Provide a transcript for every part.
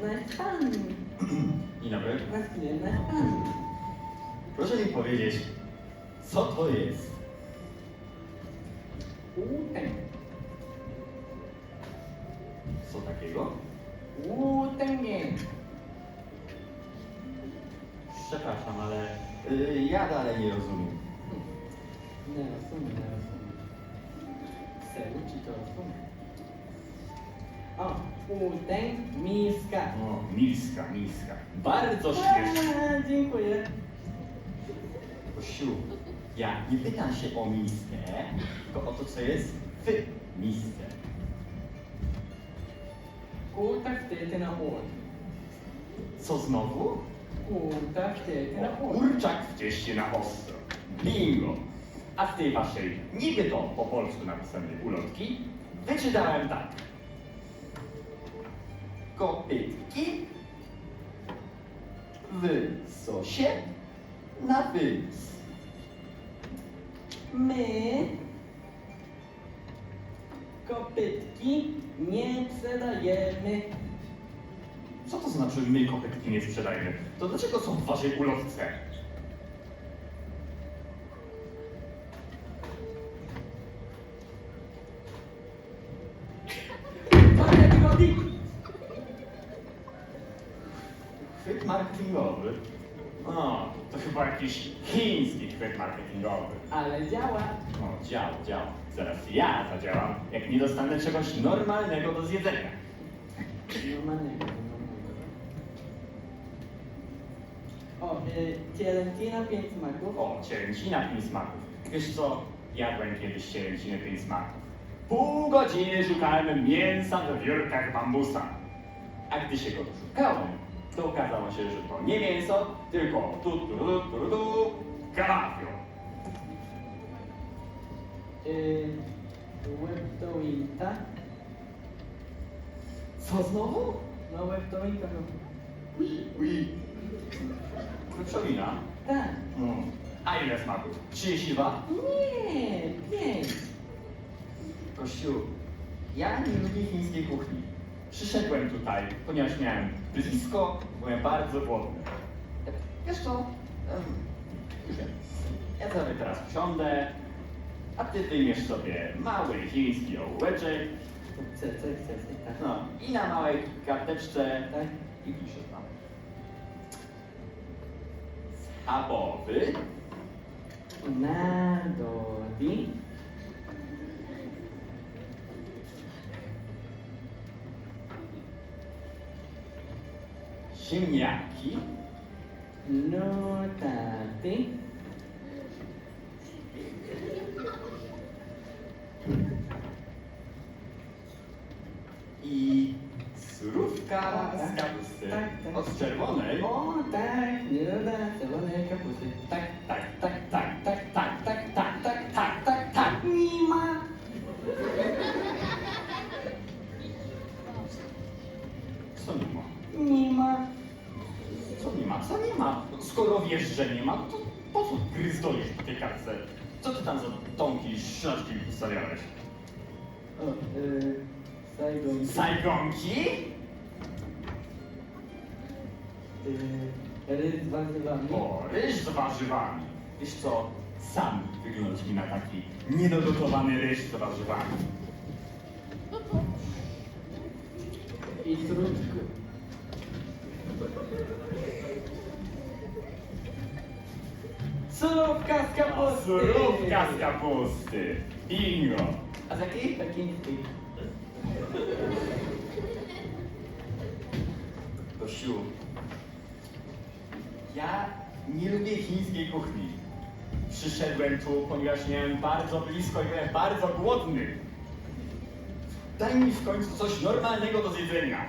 natkliję naćpani. Dzień dobry. Natkliję naćpani. Proszę mi powiedzieć, co to jest? Uten. Co takiego? Utengę. Przepraszam, ale y, ja dalej nie rozumiem. Nie rozumiem, nie rozumiem. Chcę uczyć to rozumieć. O, utęg, miska. O, miska, miska. Bardzo śmieszne. A, dziękuję. Kościół, ja nie pytam się o miskę, tylko o to, co jest w misce. Kuta wtedy na ur. Co znowu? Kuta wtedy na ur. Kurczak w cieście na ostro. Bingo! A w tej waszej niby to po polsku napisanej ulotki wyczytałem tak. Kopytki w sosie na wys. My kopytki nie sprzedajemy. Co to znaczy my kopytki nie sprzedajemy? To dlaczego są w waszej ulotce? Co ty robi? Chwyt marketingowy? O, to chyba jakiś chiński chwyt marketingowy. Ale działa. O, działa, działa. Zaraz ja zadziałam, jak nie dostanę czegoś normalnego do zjedzenia. Normalnego, normalnego. O, y, Fiorentina 5 smaków. O, cielęcina pięć smaków. Wiesz co? Jadłem kiedyś cielęcinę pięć smaków. Pół godziny szukałem mięsa w wiórkach bambusa. A gdy się go doszukałem, to okazało się, że to nie mięso, tylko tu, tu, tu, tu, tu, kalafior. Y, Łeptointa. Co znowu? No łeptointa no. Ui. Wieprzowina. Tak. Mm. A ile smaków? 32? Nie, 5. Kościół, ja nie lubię chińskiej kuchni. Przyszedłem tutaj, ponieważ miałem blisko, byłem bardzo głodny. Wiesz co? Już wiem. Ja sobie teraz usiądę, a ty wyjmiesz sobie mały chiński ołóweczek, Chcę, chcę, chcę, tak. no i na małej karteczce Tak. i piszesz tam. Schabowy, Nadodi. Ziemniaki, Notaty. i surówka z kapusty. Od czerwonej. O, tak, nie doda czerwonej kapusty. Tak, że nie ma, to po co gryzdolisz po tej kartce? Co ty tam za tomki i szlaczki ustawiałeś? O, y, Saigon. Sajgonki? Y, rys z warzywami. O, ryż z warzywami. Wiesz co? Sam wyglądasz mi na taki niedogotowany ryż z warzywami. I truczku. Surówka z kapusty. Surówka z kapusty. Bingo. A z jakiej? Pekińskiej. Kościół, ja nie lubię chińskiej kuchni. Przyszedłem tu, ponieważ miałem bardzo blisko i byłem bardzo głodny. Daj mi w końcu coś normalnego do zjedzenia.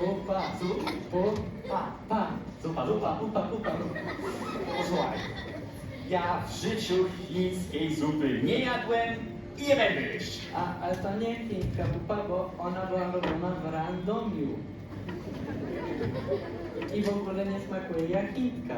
Zupa. Pupa. Pa. Zupa, Pupa, zupa. pupa, pupa. Posłuchaj. Ja w życiu chińskiej zupy nie jadłem i nie będę jeść. A, ale to nie chińska pupa, bo ona była robiona w Radomiu. I w ogóle nie smakuje jak chińska.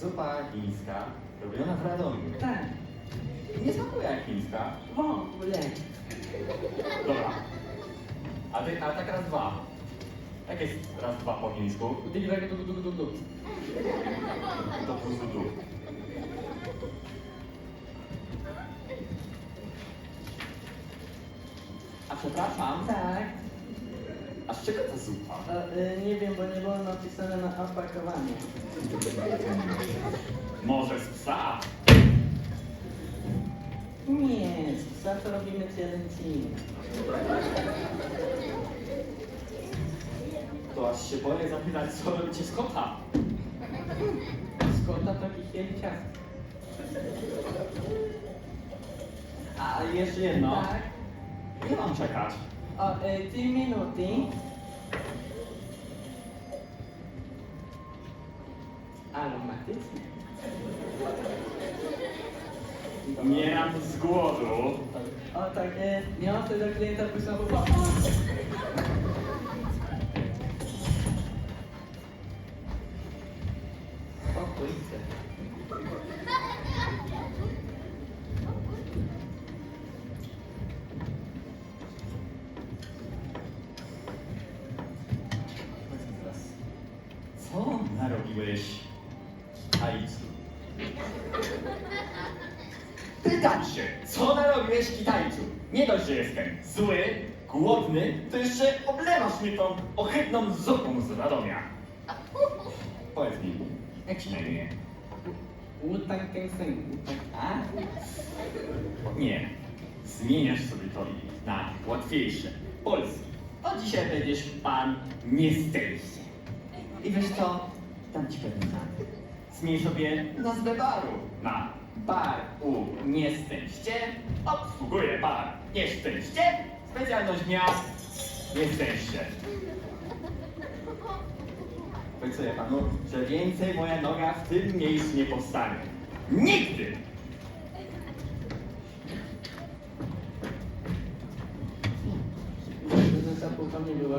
Zupa chińska robiona w Radomiu. Tak, Nie smakuje jak chińska. w ogóle. Dobra. A, ty, a tak raz dwa. Jak jest raz dwa po chińsku? Du, du, du, du, du, du. To tu. A przepraszam, Tak. a z czego ta zupa? A, y, nie wiem, bo nie było napisane na opakowaniu. Może z psa? Nie, za to robimy cielęciny. Aż się boję zapytać, co robicie z kota. Z kota to kisielcia. A jeszcze jedno. Tak. Nie mam czekać. O, y, trzy minuty. Aromatycznie. Umieram z głodu. O, tak jest. Niosę do klienta pyszną po głodny, to jeszcze oblewasz mnie tą ohydną zupą z Radomia. Powiedz mi, jak ci na imię? Wu-Tang Kenseng. A? Nie. Zmieniasz sobie to na łatwiejsze. Polski. Od dzisiaj będziesz pan Niestejście. I wiesz co? Dam ci pewien znak. Zmień sobie nazwę baru na bar u Nieszczęście. Obsługuje bar Nieszczęście. Specjalność dnia Nieszczęście. Obiecuję panu, że więcej moja noga w tym miejscu nie powstanie. Nigdy! Nie była.